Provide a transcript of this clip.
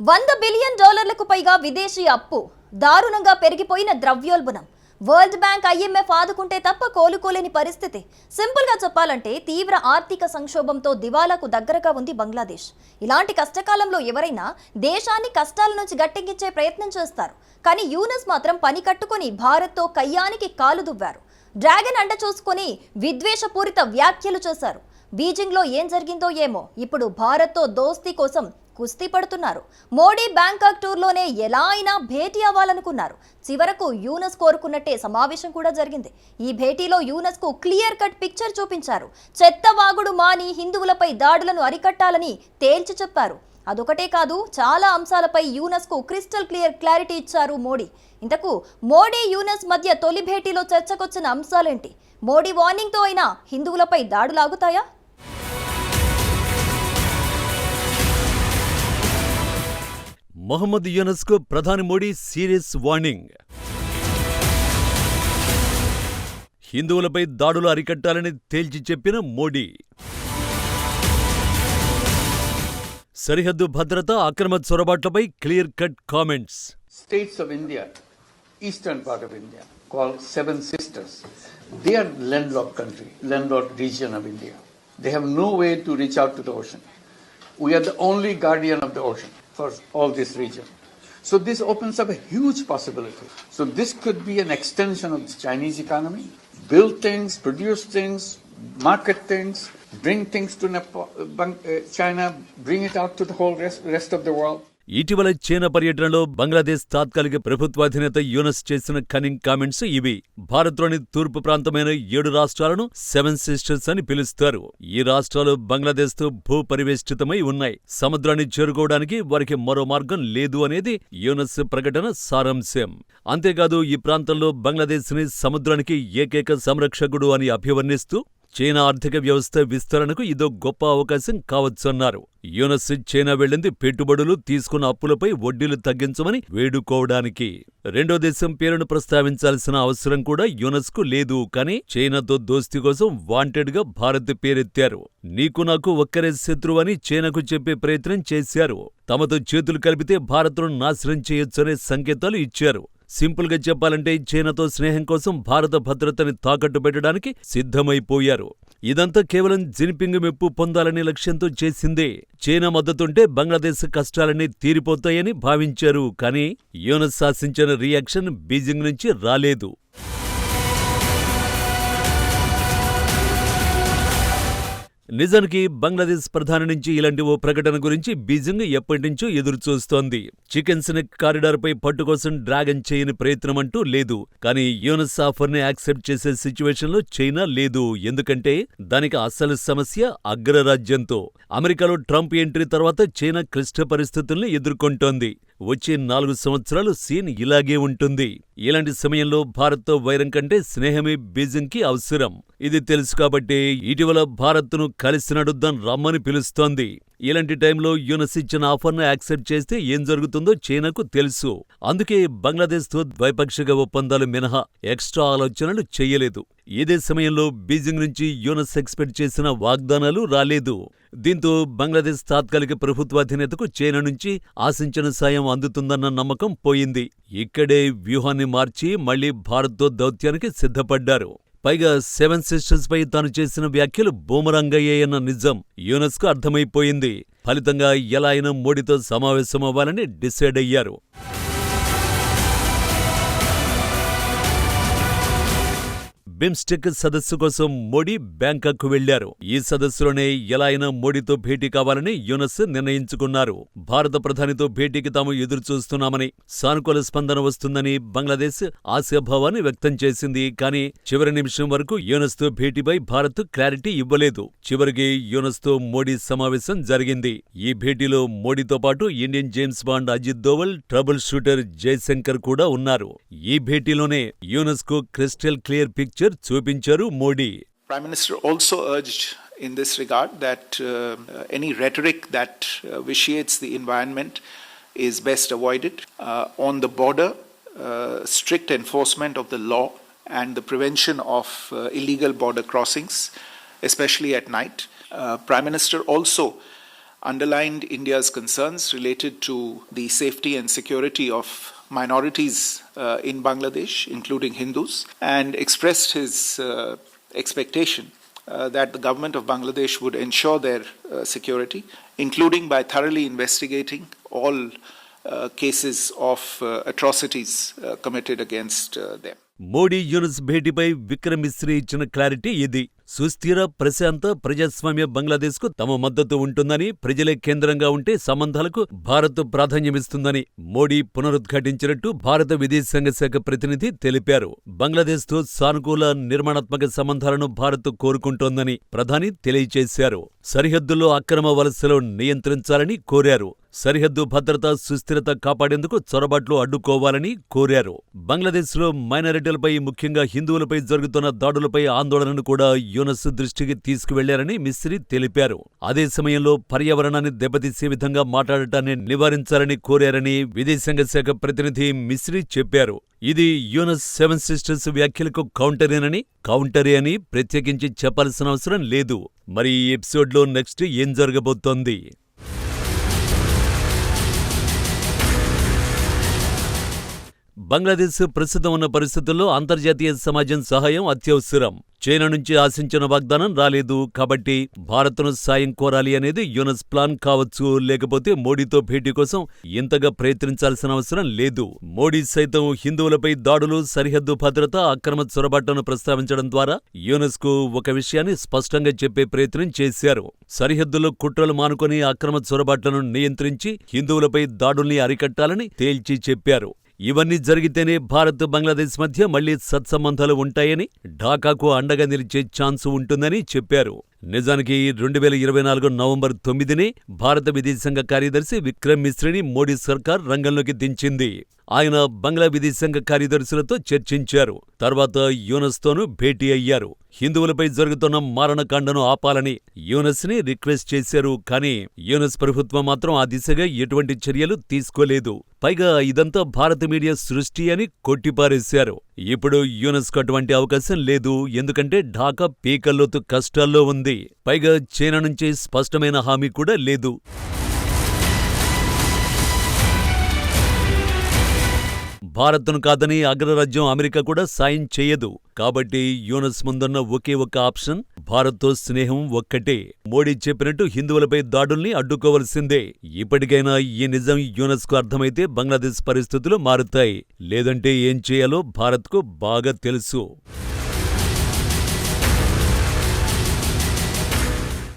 వంద బిలియన్ డాలర్లకు పైగా విదేశీ అప్పు. దారుణంగా పెరిగిపోయిన ద్రవ్యోల్బణం. వరల్డ్ బ్యాంక్ ఐఎంఎఫ్ ఆదుకుంటే తప్ప కోలుకోలేని పరిస్థితి. సింపుల్గా చెప్పాలంటే తీవ్ర ఆర్థిక సంక్షోభంతో దివాలాకు దగ్గరగా ఉంది బంగ్లాదేశ్. ఇలాంటి కష్టకాలంలో ఎవరైనా దేశాన్ని కష్టాల నుంచి గట్టెక్కించే ప్రయత్నం చేస్తారు. కానీ యూనస్ మాత్రం పని కట్టుకొని భారత్తో కయ్యానికి కాలు దువ్వారు. డ్రాగన్ అండ చూసుకొని విద్వేషపూరిత వ్యాఖ్యలు చేశారు. బీజింగ్లో ఏం జరిగిందో ఏమో. ఇప్పుడు భారత్తో దోస్తీ కోసం కుస్తీ పడుతున్నారు. మోడీ బ్యాంకాక్ టూర్లోనే ఎలా అయినా భేటీ అవ్వాలనుకున్నారు. చివరకు యూనస్ కోరుకున్నట్టే సమావేశం కూడా జరిగింది. ఈ భేటీలో యూనస్కు క్లియర్ కట్ పిక్చర్ చూపించారు. చెత్త వాగుడు మాని హిందువులపై దాడులను అరికట్టాలని తేల్చి చెప్పారు. అదొకటే కాదు చాలా అంశాలపై యూనస్కు క్రిస్టల్ క్లియర్ క్లారిటీ ఇచ్చారు మోడీ. ఇంతకు మోడీ యూనస్ మధ్య తొలి భేటీలో చర్చకొచ్చిన అంశాలేంటి? మోడీ వార్నింగ్తో అయినా హిందువులపై దాడులాగుతాయా మొహమ్మద్ యునస్కు ప్రధాని మోడీ సీరియస్ వార్నింగ్. హిందువులపై దాడులు అరికట్టాలని తేల్చి చెప్పిన మోడీ. సరిహద్దు భద్రత అక్రమ చొరబాట్లపై clear cut comments. States of India eastern part of India call seven sisters they are land lock country land lock region of India they have no way to reach out to the ocean we are the only guardian of the ocean for all this region. So this opens up a huge possibility. So this could be an extension of the Chinese economy. Build things, produce things, market things, bring things to Nepal, uh, uh, China, bring it out to the whole rest, rest of the world. ఇటీవల China పర్యటనలో బంగ్లాదేశ్ తాత్కాలిక ప్రభుత్వాధినేత యూనస్ చేసిన cunning comments ఇవి. భారత్లోని తూర్పు ప్రాంతమైన ఏడు రాష్ట్రాలను సెవెన్ సిస్టర్స్ అని పిలుస్తారు. ఈ రాష్ట్రాలు బంగ్లాదేశ్తో భూపరివేష్టితమై ఉన్నాయి. సముద్రాన్ని చేరుకోవడానికి వారికి మరో మార్గం లేదు అనేది యూనస్ ప్రకటన సారాంశం. అంతేకాదు ఈ ప్రాంతంలో బంగ్లాదేశ్ని సముద్రానికి ఏకైక సంరక్షకుడు అని అభివర్ణిస్తూ చైనా ఆర్థిక వ్యవస్థ విస్తరణకు ఇదో గొప్ప అవకాశం కావచ్చన్నారు. యూనస్ చైనా వెళ్ళింది పెట్టుబడులు తీసుకున్న అప్పులపై వడ్డీలు తగ్గించమని వేడుకోవడానికి. రెండో దేశం పేరును ప్రస్తావించాల్సిన అవసరం కూడా యూనస్కు లేదు కానీ చైనాతో దోస్తీ కోసం వాంటెడ్గా భారత్ పేరెత్తారు. నీకు నాకు ఒక్కరే శత్రువు అని చైనాకు చెప్పే ప్రయత్నం చేశారు. తమతో చేతులు కలిపితే భారత్ను నాశనం చేయొచ్చనే సంకేతాలు ఇచ్చారు. సింపుల్గా చెప్పాలంటే చైనాతో స్నేహం కోసం భారత భద్రతని తాకట్టు పెట్టడానికి సిద్ధమైపోయారు. ఇదంతా కేవలం జిన్పింగ్ మెప్పు పొందాలనే లక్ష్యంతో చేసిందే. చైనా మద్దతుంటే బంగ్లాదేశ్ కష్టాలన్నీ తీరిపోతాయని భావించారు కానీ యూనస్ శాసించిన రియాక్షన్ బీజింగ్ నుంచి రాలేదు. నిజానికి బంగ్లాదేశ్ ప్రధాని నుంచి ఇలాంటి ఓ ప్రకటన గురించి బీజింగ్ ఎప్పటినుంచో ఎదురుచూస్తోంది. చికెన్ స్నెక్ కారిడార్పై పట్టు కోసం డ్రాగన్ చేయని ప్రయత్నం అంటూ లేదు. కానీ యూనస్ ఆఫర్ని యాక్సెప్ట్ చేసే సిచ్యువేషన్లో చైనా లేదు. ఎందుకంటే దానికి అసలు సమస్య అగ్రరాజ్యంతో. అమెరికాలో ట్రంప్ ఎంట్రీ తర్వాత చైనా క్లిష్ట పరిస్థితుల్ని ఎదుర్కొంటోంది. వచ్చే నాలుగు సంవత్సరాలు సీన్ ఇలాగే ఉంటుంది. ఇలాంటి సమయంలో భారత్తో వైరం కంటే స్నేహమే బీజింగ్కి అవసరం. ఇది తెలుసు కాబట్టి ఇటీవల భారత్ను కలిసి నడుద్దాం రమ్మని పిలుస్తోంది. ఇలాంటి టైంలో యునస్ ఇచ్చిన ఆఫర్ను యాక్సెప్ట్ చేస్తే ఏం జరుగుతుందో చైనాకు తెలుసు. అందుకే బంగ్లాదేశ్తో ద్వైపాక్షిక ఒప్పందాలు మినహా ఎక్స్ట్రా ఆలోచనలు చేయలేదు. ఇదే సమయంలో బీజింగ్ నుంచి యునస్ ఎక్స్పెక్ట్ చేసిన వాగ్దానాలు రాలేదు. దీంతో బంగ్లాదేశ్ తాత్కాలిక ప్రభుత్వాధినేతకు చైనా నుంచి ఆశించిన సాయం అందుతుందన్న నమ్మకం పోయింది. ఇక్కడే వ్యూహాన్ని మార్చి మళ్ళీ భారత్తో దౌత్యానికి సిద్ధపడ్డారు. పైగా సెవెన్ సిస్టర్స్ పై తాను చేసిన వ్యాఖ్యలు బూమరంగయ్యాయన్న నిజం యూనస్కు అర్థమైపోయింది. ఫలితంగా ఎలా అయినా మోడీతో సమావేశమవ్వాలని డిసైడ్ అయ్యారు. బిమ్స్టెక్ సదస్సు కోసం మోడీ బ్యాంకాక్ వెళ్ళారు ఈ సదస్సులోనే ఎలా అయినా మోడీతో భేటీ కావాలని యునస్ నిర్ణయించుకున్నారు. భారత ప్రధానితో భేటీకి తాము ఎదురు చూస్తున్నామని సానుకూల స్పందన వస్తుందని బంగ్లాదేశ్ ఆశాభావాన్ని వ్యక్తం చేసింది. కానీ చివరి నిమిషం వరకు యునస్తో భేటీపై భారత్ క్లారిటీ ఇవ్వలేదు. చివరికి యునస్తో మోడీ సమావేశం జరిగింది. ఈ భేటీలో మోడీతో పాటు Indian James Bond Ajit Doval trouble shooter Jaishankar కూడా ఉన్నారు. ఈ భేటీలోనే యునస్కు crystal clear picture చూపించారు Modi Prime Minister also urged in this regard that uh, any rhetoric that uh, vitiates the environment is best avoided. Uh, on the border, uh, strict enforcement of the law and the prevention of uh, illegal border crossings, especially at night. Uh, Prime Minister also underlined India's concerns related to the safety and security of minorities uh, in Bangladesh, including Hindus, and expressed his uh, expectation uh, that the government of Bangladesh would ensure their uh, security, including by thoroughly investigating all uh, cases of uh, atrocities committed against them. Modi Yunus భేటీపై Vikram Misri ఇచ్చిన clarity ఇది. సుస్థిర ప్రశాంత ప్రజాస్వామ్య బంగ్లాదేశ్కు తమ మద్దతు ఉంటుందని ప్రజలే కేంద్రంగా ఉంటే సంబంధాలకు భారత్ ప్రాధాన్యమిస్తుందని మోడీ పునరుద్ఘాటించినట్టు భారత విదేశాంగ శాఖ ప్రతినిధి తెలిపారు. బంగ్లాదేశ్తో సానుకూల నిర్మాణాత్మక సంబంధాలను భారత్ కోరుకుంటోందని ప్రధాని తెలియచేశారు సరిహద్దుల్లో అక్రమ వలసలు నియంత్రించాలని కోరారు. సరిహద్దు భద్రత సుస్థిరత కాపాడేందుకు చొరబాట్లు అడ్డుకోవాలని కోరారు. బంగ్లాదేశ్లో మైనారిటీలపై ముఖ్యంగా హిందువులపై జరుగుతున్న దాడులపై ఆందోళనను కూడా యూనస్ దృష్టికి తీసుకువెళ్ళారని మిస్రి తెలిపారు. అదే సమయంలో పర్యావరణాన్ని దెబ్బతీసే విధంగా మాట్లాడటాన్ని నివారించాలని కోరారని విదేశాంగ శాఖ ప్రతినిధి మిస్రి చెప్పారు. ఇది యూనస్ సెవెన్ సిస్టర్స్ వ్యాఖ్యలకు కౌంటరేనని కౌంటరే అని ప్రత్యేకించి చెప్పాల్సిన అవసరం లేదు. మరి ఈ ఎపిసోడ్లో నెక్స్ట్ ఏం జరగబోతోంది? బంగ్లాదేశ్ ప్రస్తుతం ఉన్న పరిస్థితుల్లో అంతర్జాతీయ సమాజం సహాయం అత్యవసరం. చైనా నుంచి ఆశించిన వాగ్దానం రాలేదు. కాబట్టి భారత్ను సాయం కోరాలి అనేది యునస్ ప్లాన్ కావచ్చు. లేకపోతే మోడీతో భేటీ కోసం ఇంతగా ప్రయత్నించాల్సిన అవసరం లేదు. మోడీ సైతం హిందువులపై దాడులు సరిహద్దు భద్రత అక్రమ చొరబాట్లను ప్రస్తావించడం ద్వారా యునెస్కు ఒక విషయాన్ని స్పష్టంగా చెప్పే ప్రయత్నం చేశారు. సరిహద్దులో కుట్రలు మానుకొని అక్రమ చొరబాట్లను నియంత్రించి హిందువులపై దాడుల్ని అరికట్టాలని తేల్చి చెప్పారు. ఇవన్నీ జరిగితేనే భారత్ బంగ్లాదేశ్ మధ్య మళ్ళీ సత్సంబంధాలు ఉంటాయని ఢాకాకు అండగా నిలిచే ఛాన్సు ఉంటుందని చెప్పారు. నిజానికి రెండు వేల ఇరవై నాలుగు నవంబర్ తొమ్మిదినే భారత విదేశాంగ కార్యదర్శి విక్రమ్ మిశ్రీని మోడీ సర్కార్ రంగంలోకి దించింది. ఆయన బంగ్లా విదేశాంగ కార్యదర్శులతో చర్చించారు. తర్వాత యూనస్తోనూ భేటీ అయ్యారు. హిందువులపై జరుగుతున్న మారణకాండను ఆపాలని యూనస్ని రిక్వెస్ట్ చేశారు కానీ యూనస్ ప్రభుత్వం మాత్రం ఆ దిశగా ఎటువంటి చర్యలు తీసుకోలేదు. పైగా ఇదంతా భారత మీడియా సృష్టి అని కొట్టిపారేశారు. ఇప్పుడు యూనస్కు అటువంటి అవకాశం లేదు. ఎందుకంటే ఢాకా పీకల్లోతు కష్టాల్లో ఉంది. పైగా చైనా నుంచి స్పష్టమైన హామీ కూడా లేదు. భారత్ను కాదని అగ్రరాజ్యం అమెరికా కూడా సాయం చేయదు. కాబట్టి యూనస్ ముందున్న ఒకే ఒక ఆప్షన్ భారత్తో స్నేహం ఒక్కటే. మోడీ చెప్పినట్టు హిందువులపై దాడుల్ని అడ్డుకోవలసిందే. ఇప్పటికైనా ఈ నిజం యూనస్కు అర్థమైతే బంగ్లాదేశ్ పరిస్థితులు మారుతాయి. లేదంటే ఏం చేయాలో భారత్కు బాగా తెలుసు.